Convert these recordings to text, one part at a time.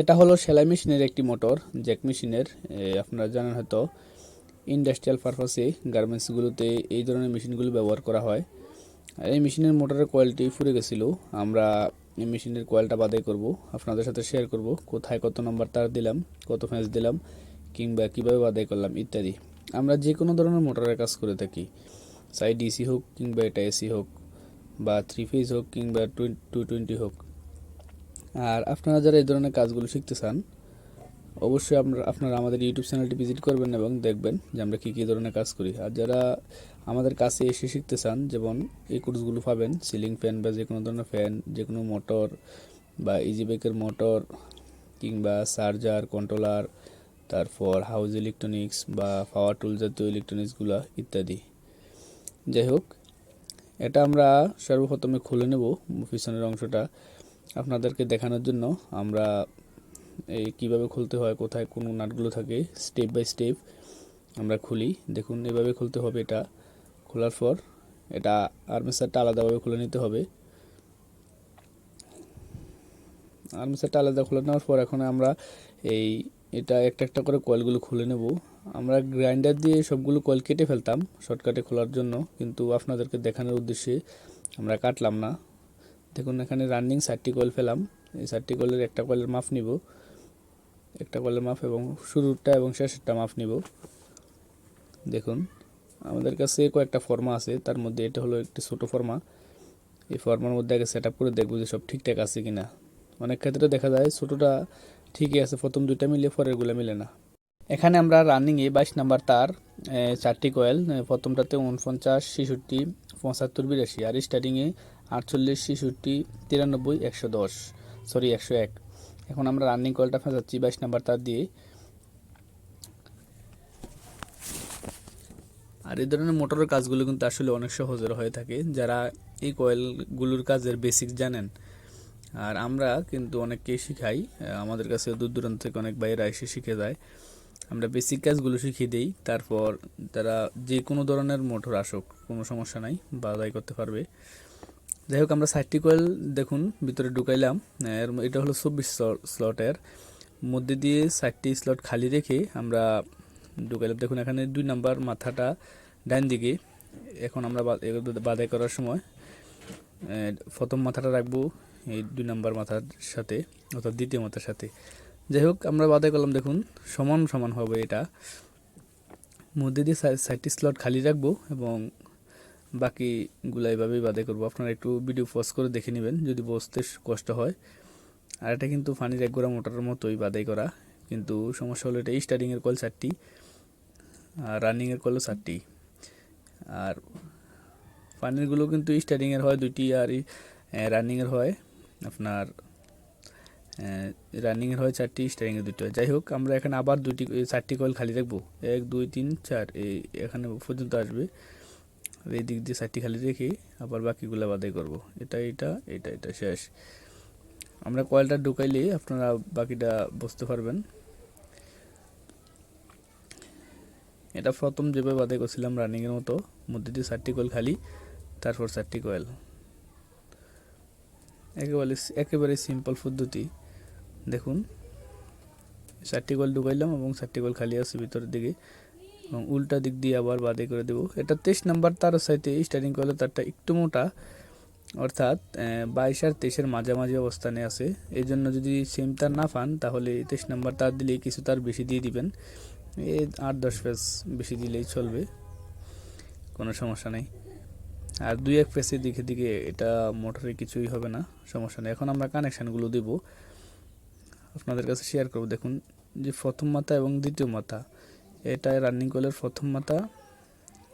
এটা হলো সেলাই মেশিনের একটি মোটর, জ্যাক মেশিনের। আপনারা জানেন হয়তো ইন্ডাস্ট্রিয়াল পারপাসে গার্মেন্টসগুলোতে এই ধরনের মেশিনগুলো ব্যবহার করা হয়। আর এই মেশিনের মোটরের কোয়ালিটি ফুরে গেছিল। আমরা এই মেশিনের কোয়ালটা বাদাই করব, আপনাদের সাথে শেয়ার করব, কোথায় কত নম্বর তার দিলাম, কত ফ্যাঁস দিলাম, কিংবা কীভাবে বাদাই করলাম ইত্যাদি। আমরা যে কোনো ধরনের মোটরের কাজ করে থাকি। চাই ডিসি হোক কিংবা এটা এসি হোক, বা থ্রি ফেজ হোক কিংবা টু টোয়েন্টি হোক। আর আপনারা যারা এই ধরনের কাজগুলো শিখতে চান, অবশ্যই আপনারা আপনারা আমাদের ইউটিউব চ্যানেলটি ভিজিট করবেন এবং দেখবেন যে আমরা কী কী ধরনের কাজ করি। আর যারা আমাদের কাছে এসে শিখতে চান, যেমন এই কোর্সগুলো পাবেন সিলিং ফ্যান বা যে কোনো ধরনের ফ্যান যে কোনো মোটর বা ইজি বাইকের মোটর কিংবা চার্জার কন্ট্রোলার তারপর হাউস ইলেকট্রনিক্স বা পাওয়ার টুল জাতীয় ইলেকট্রনিক্সগুলো ইত্যাদি। যাই হোক, এটা আমরা সর্বপ্রথমে খুলে নেব পিছনের অংশটা। আপনাদেরকে দেখানোর জন্য আমরা এই কীভাবে খুলতে হয়, কোথায় কোন নাটগুলো থাকে স্টেপ বাই স্টেপ আমরা খুলি। দেখুন, এভাবে খুলতে হবে এটা। খোলার পর এটা আর্মেসারটা আলাদাভাবে খুলে নিতে হবে। আর্মেসারটা আলাদা খুলে নেওয়ার পর এখন আমরা এই এটা একটা একটা করে কয়েলগুলো খুলে নেব। আমরা গ্রাইন্ডার দিয়ে সবগুলো কয়েল কেটে ফেলতাম শর্টকাটে খোলার জন্য, কিন্তু আপনাদেরকে দেখানোর উদ্দেশ্যে আমরা কাটলাম না। দেখুন, এখানে রানিং ষাটটি কয়েল ফেলাম। এই ষাটটি কয়েলের একটা কয়েলের মাপ নিব। একটা কয়েলের মাপ এবং শুরুরটা এবং শেষেরটা মাপ নিব। দেখুন, আমাদের কাছে কয়েকটা ফর্মা আছে। তার মধ্যে এটা হলো একটি ছোটো ফর্মা এই ফর্মার মধ্যে আগে সেট করে দেখব যে সব ঠিকঠাক আছে কিনা। অনেক ক্ষেত্রে দেখা যায় ছোটোটা ঠিকই আছে, প্রথম দুইটা মিলে পরেরগুলো মিলে না। এখানে আমরা রানিংয়ে বাইশ নাম্বার তার চারটি কয়েল প্রথমটাতে উনপঞ্চাশ ছেষট্টি, পঁচাত্তর, বিরাশি। আর স্টার্টিংয়ে আটচল্লিশ, ছেষট্টি, তিরানব্বই, একশো দশ। সরি একশো এক। এখন আমরা রানিং কলটা ফেঁচাচ্ছি বাইশ নাম্বার তার দিয়ে। আর এই ধরনের মোটরের কাজগুলো কিন্তু আসলে অনেক সহজের হয়ে থাকে। যারা এই কয়েলগুলোর কাজের বেসিক জানেন, আর আমরা কিন্তু অনেককেই শিখাই। আমাদের কাছে দূর দূরান্ত থেকে অনেক বাইরে এসে শিখে যায়। আমরা বেসিক কাজগুলো শিখিয়ে দিই, তারপর তারা যে কোনো ধরনের মোটর আসুক, কোনো সমস্যা নাই বাধাই করতে পারবে। যাই হোক আমরা ষাটটি কয়েল দেখুন, ভিতরে ঢুকাইলাম। এর এটা হলো চব্বিশ স্লটের। মধ্যে দিয়ে ষাটটি স্লট খালি রেখে আমরা ঢুকাইলাম। দেখুন, এখানে দুই নাম্বার মাথাটা ডান দিকে। এখন আমরা বাদাই করার সময় প্রথম মাথাটা রাখব এই দুই নাম্বার মাথার সাথে, অর্থাৎ দ্বিতীয় মাথার সাথে। যাই হোক আমরা বাদাই করলাম, দেখুন, সমান সমান হবে এটা। মধ্যে দিয়ে সাইডটি স্লট খালি রাখব এবং বাকিগুলো এইভাবেই বাদাই করব। আপনারা একটু ভিডিও পজ করে দেখে নেবেন, যদি বসতে কষ্ট হয়। আর এটা কিন্তু ফানির এক গোড়া মোটরের মতোই বাদাই করা। কিন্তু সমস্যা হলো এটা স্টার্টিংয়ের কল চারটি, আর রানিংয়ের কলও চারটি। আর ফানিরগুলো কিন্তু স্টার্টিংয়ের হয় দুইটি, আর রানিংয়ের হয় আপনার রানিংয়ের হয় চারটি স্টারিংয়ের দুটো যাই হোক, আমরা এখানে আবার এই চারটি কয়েল খালি রাখব। এক, দুই, তিন, চার এই এখানে পর্যন্ত আসবে। আর এই দিক দিয়ে চারটি খালি রেখে আবার বাকিগুলো বাদাই করব। এটা এটা এটা এটা, শেষ। আমরা কয়েলটা ঢুকাইলে আপনারা বাকিটা বুঝতে পারবেন। এটা প্রথম যেভাবে বাদাই করছিলাম রানিংয়ের মতো, মধ্যে দিয়ে চারটি কয়েল খালি, তারপর চারটি কয়েল। একেবারে একেবারে সিম্পল পদ্ধতি। দেখুন, চারটি কয়েল ঢুকাইলাম এবং চারটি কয়েল খালি আছে ভিতরের দিকে। এবং উল্টা দিক দিয়ে আবার বাদে করে দেবো। এটা তেইশ নাম্বার তার সাইতে স্টার্টিং করলে তারটা একটু মোটা, অর্থাৎ বাইশ আর তেইশের মাঝামাঝি অবস্থানে আছে। এই জন্য যদি সেম তার না পান, তাহলে তেইশ নাম্বার তার দিলে কিছু তার বেশি দিয়ে দিবেন। এ, আট দশ পেজ বেশি দিলেই চলবে, কোনো সমস্যা নেই। আর দুই এক পেসের দিকে দিকে এটা মোটরে কিছুই হবে না, সমস্যা নেই। এখন আমরা কানেকশানগুলো দেব। আপনাদের কাছে শেয়ার করব। দেখুন, যে প্রথম মাথা এবং দ্বিতীয় মাথা এটা রানিং কয়েলের প্রথম মাথা,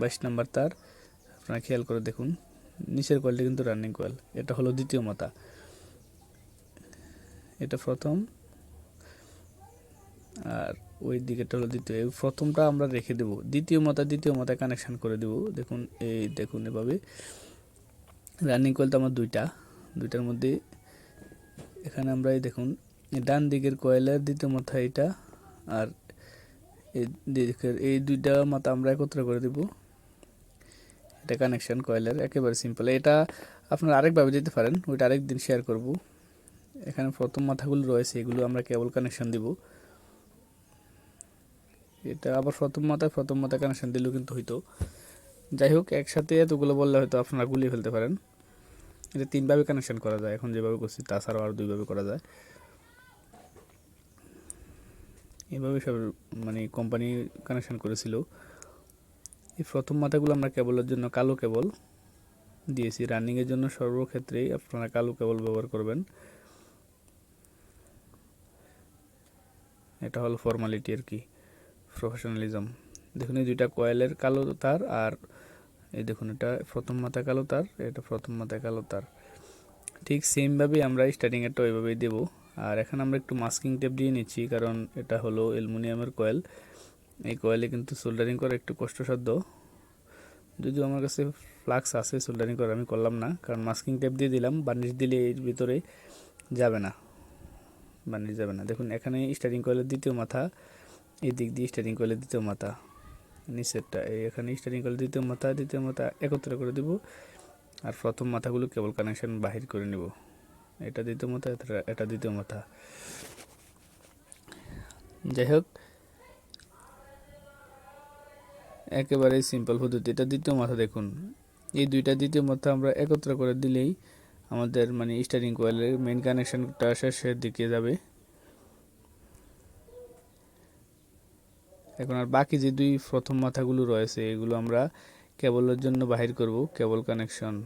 বাইশ নাম্বার তার। আপনারা খেয়াল করে দেখুন, নিচের কয়েলটা কিন্তু রানিং কয়েল, এটা হলো দ্বিতীয় মাথা। এটা প্রথম, আর ওই দিকেটা হলো দ্বিতীয়। এই প্রথমটা আমরা রেখে দেব। দ্বিতীয় মাথা, দ্বিতীয় মাথায় কানেকশান করে দেব। দেখুন, এই দেখুন এভাবে। রানিং কয়েল তো আমার দুইটা, দুইটার মধ্যে। এখানে আমরা এই দেখুন, ডান দিকের কয়েলের দ্বিতীয় মাথা এটা, আর এই দুইটা মাথা আমরা একত্র করে দেব। এটা কানেকশন কয়েলের একেবারে সিম্পল এটা আপনারা আরেকভাবে দিতে পারেন, ওইটা আরেক দিন শেয়ার করব। এখানে প্রথম মাথাগুলো রয়েছে, এগুলো আমরা কেবল কানেকশন দিব। এটা আবার প্রথম মাথায় প্রথম মাথায় কানেকশন দিলেও কিন্তু হইতো। যাই হোক, একসাথে এতগুলো বললে হয়তো আপনারা গুলিয়ে ফেলতে পারেন। এটা তিনভাবে কানেকশন করা যায়, এখন যেভাবে করছি, তাছাড়াও আরও দুইভাবে করা যায়। এভাবে সব মানে কোম্পানি কানেকশান করেছিল। এই প্রথম মাথাগুলো আমরা কেবলের জন্য কালো কেবল দিয়েছি। রানিংয়ের জন্য সর্বক্ষেত্রেই আপনারা কালো কেবল ব্যবহার করবেন। এটা হলো ফর্মালিটি আর কি প্রফেশনালিজম দেখুন, এই দুইটা কয়েলের কালো তার আর এই দেখুন, এটা প্রথম মাথায় কালো তার, এটা প্রথম মাথায় কালো তার। ঠিক সেমভাবেই আমরা স্টার্টিংয়েরটা ওইভাবেই দেবো। আর এখন আমরা একটু মাস্কিং টেপ দিয়ে নিচ্ছি, কারণ এটা হলো অ্যালুমিনিয়ামের কয়েল এই কয়েলে কিন্তু সোল্ডারিং করা একটু কষ্টসাধ্য। যদিও আমার কাছে ফ্লাক্স আছে সোল্ডারিং করা, আমি করলাম না, কারণ মাস্কিং টেপ দিয়ে দিলাম বার্নিশ দিলে এর ভিতরে যাবে না বার্নিশ যাবে না। দেখুন, এখানে স্টারিং কয়েলের দ্বিতীয় মাথা এই দিক দিয়ে স্টারিং কয়েলের দ্বিতীয় মাথা, নিচেরটা, এই এখানে স্টারিং কয়েলের দ্বিতীয় মাথা দ্বিতীয় মাথা একত্রে করে দেব, আর প্রথম মাথাগুলো কেবল কানেকশন বাহির করে নেব। এটা দ্বিতীয় মাথা এটা- দ্বিতীয় মাথা যাই হোক একেবারে সিম্পল পদ্ধতি। এটা দ্বিতীয় মাথা দেখুন। এই দুইটা দ্বিতীয় মাথা আমরা একত্র করে দিলেই আমাদের মানে স্টারিং কোয়েলের মেইন কানেকশনটা শেষের দিকে যাবে। এখন আর বাকি যে দুই প্রথম মাথাগুলো রয়েছে, এগুলো আমরা কেবলের জন্য বাহির করব, কেবল কানেকশন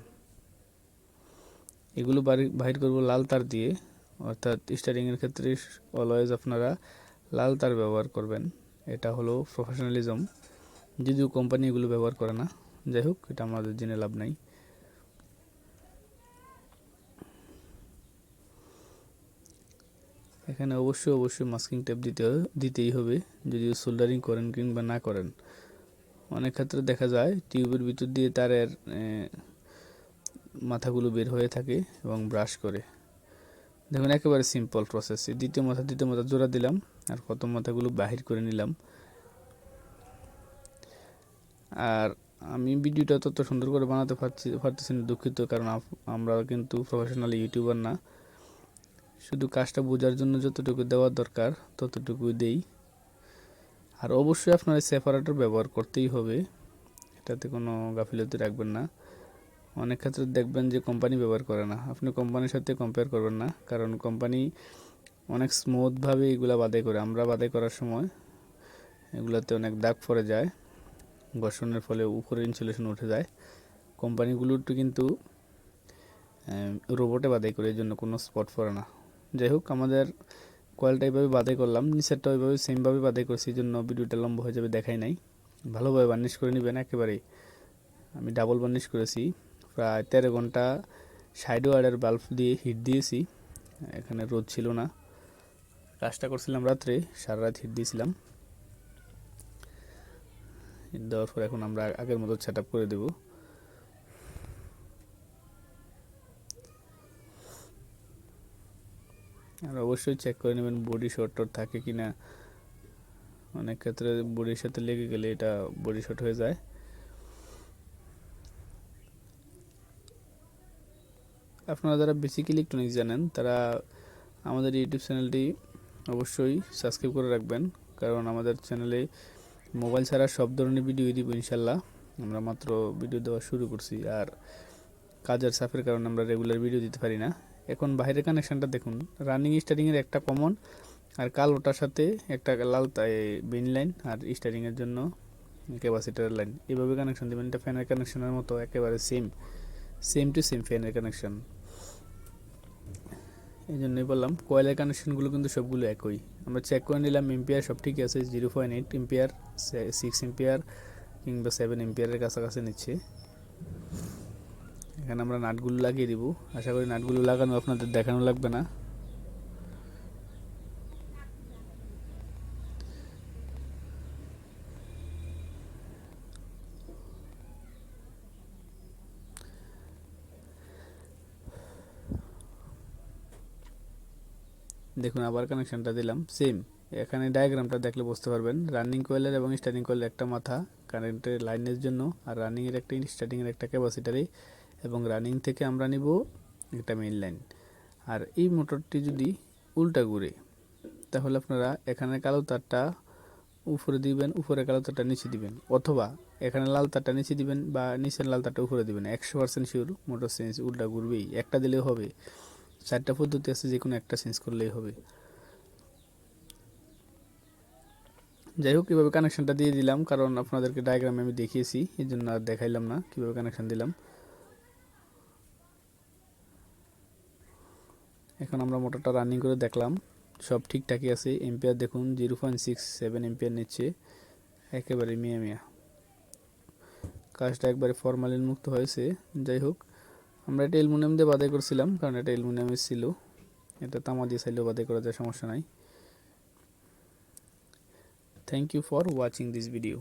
এগুলো বাহির করব লাল তার দিয়ে। অর্থাৎ স্টারিংয়ের ক্ষেত্রে অলওয়েজ আপনারা লাল তার ব্যবহার করবেন। এটা হলো প্রফেশনালিজম যদিও কোম্পানি এগুলো ব্যবহার করে না। যাই হোক, এটা আমাদের জেনে লাভ নাই। এখানে অবশ্যই অবশ্যই মাস্কিং টেপ দিতে দিতেই হবে। যদিও সোল্ডারিং করেন কিংবা না করেন। অনেক ক্ষেত্রে দেখা যায় টিউবের ভিতর দিয়ে তারের মাথাগুলো বের হয়ে থাকে এবং ব্রাশ করে। দেখুন, একেবারে সিম্পল প্রসেস দ্বিতীয় মাথা দ্বিতীয় মাথা জোড়া দিলাম আর প্রথম মাথাগুলো বাহির করে নিলাম। আর আমি ভিডিওটা তত সুন্দর করে বানাতে পারছি, পারতেছি না, দুঃখিত, কারণ আমরা কিন্তু প্রফেশনাল ইউটিউবার না। শুধু কাজটা বোঝার জন্য যতটুকু দেওয়ার দরকার, ততটুকুই দেই। আর অবশ্যই আপনার সেপারেটর ব্যবহার করতেই হবে। এটাতে কোনো গাফিলতি রাখবেন না। অনেক ক্ষেত্রে দেখবেন যে কোম্পানি ব্যবহার করে না। আপনি কোম্পানির সাথে কম্পেয়ার করবেন না, কারণ কোম্পানি অনেক স্মুথভাবে এগুলা বাদাই করে। আমরা বাদাই করার সময় এগুলাতে অনেক দাগ পড়ে যায়, ঘর্ষণের ফলে উপরে ইনসুলেশন উঠে যায়। কোম্পানিগুলোর তো কিন্তু রোবটে বাদাই করে এই জন্য কোনো স্পট পড়ে না। যাই হোক, আমাদের কয়েলটা এইভাবে বাদাই করলাম নিচেরটা ওইভাবে সেমভাবে বাদাই করছি এই জন্য ভিডিওটা লম্বা হয়ে যাবে দেখাই নাই। ভালোভাবে বার্নিশ করে নেবেন, একেবারেই। আমি ডাবল বার্নিশ করেছি। প্রায় তেরো ঘণ্টা সাইড ওয়ার্ডের বাল্ব দিয়ে হিট দিয়েছি। এখানে রোদ ছিল না। কাজটা করছিলাম রাত্রে, সারা রাত হিট দিয়েছিলাম। হিট দেওয়ার পর এখন আমরা আগের মতো সেট করে দেবো। আর অবশ্যই চেক করে নেবেন বডি শর্ট থাকে কি না অনেক ক্ষেত্রে বডির সাথে লেগে গেলে এটা বডি শর্ট হয়ে যায়। আপনারা যারা বেসিক ইলেকট্রনিক্স জানেন, তারা আমাদের ইউটিউব চ্যানেলটি অবশ্যই সাবস্ক্রাইব করে রাখবেন। কারণ আমাদের চ্যানেলে মোবাইল ছাড়া সব ধরনের ভিডিও দিব ইনশাল্লাহ আমরা মাত্র ভিডিও দেওয়া শুরু করছি। আর কাজের চাপের কারণে আমরা রেগুলার ভিডিও দিতে পারি না। এখন বাইরের কানেকশানটা দেখুন। রানিং স্টারিংয়ের একটা কমন আর কালোটার সাথে একটা লাল বেন লাইন আর স্টারিংয়ের জন্য ক্যাপাসিটার লাইন এভাবে কানেকশন দেবেন। এটা ফ্যানের কানেকশনের মতো একেবারে সেম সেম টু সেম ফ্যানের কানেকশন এই জন্যই বললাম কয়েলের কানেকশানগুলো কিন্তু সবগুলো একই। আমরা চেক করে নিলাম এম্পিয়ার সব ঠিক আছে zero point eight ampere six ampere কিংবা সেভেন এম্পিয়ারের কাছাকাছি নিচ্ছে। এখানে আমরা নাটগুলো লাগিয়ে দিব। আশা করি নাটগুলো লাগানো আপনাদের দেখানো লাগবে না। দেখুন, আবার কানেকশানটা দিলাম। সেম এখানে ডায়াগ্রামটা দেখলে বুঝতে পারবেন। রানিং কোয়েলের এবং স্টার্টিং কোয়েলের একটা মাথা কারেন্টের লাইনের জন্য, আর রানিংয়ের একটা স্টার্টিংয়ের একটা ক্যাপাসিটারি এবং রানিং থেকে আমরা নিব একটা মেইন লাইন আর এই মোটরটি যদি উল্টা ঘুরে, তাহলে আপনারা এখানে কালো তারটা উপরে দিবেন, উপরে কালো তারটা নিচে দিবেন। অথবা এখানে লাল তারটা নিচে দিবেন বা নিচের লাল তারটা উপরে দিবেন। একশো পার্সেন্ট শিওর মোটর চেঞ্জ উল্টা ঘুরবেই। একটা দিলেও হবে। চারটা পদ্ধতি আছে যে কোনো একটা চেঞ্জ করলেই হবে। যাই হোক কীভাবে কানেকশনটা দিয়ে দিলাম, কারণ আপনাদেরকে ডায়াগ্রামে আমি দেখিয়েছি এই জন্য আর দেখাইলাম না কীভাবে কানেকশন দিলাম। এখন আমরা মোটরটা রানিং করে দেখলাম, সব ঠিকঠাকই আছে। এম্পিয়ার দেখুন zero point six seven ampere নিচ্ছে, একেবারে মিয়া মিয়া। কাজটা একবারে ফরমালিন মুক্ত হয়েছে। যাই হোক আমরা এটা অ্যালুমিনিয়াম দিয়ে বাদাই করছিলাম, কারণ এটা অ্যালুমিনিয়ামের ছিল। এটা তামা দিয়ে চাইলেও বাদাই করা যায়, সমস্যা নাই। Thank you for watching this video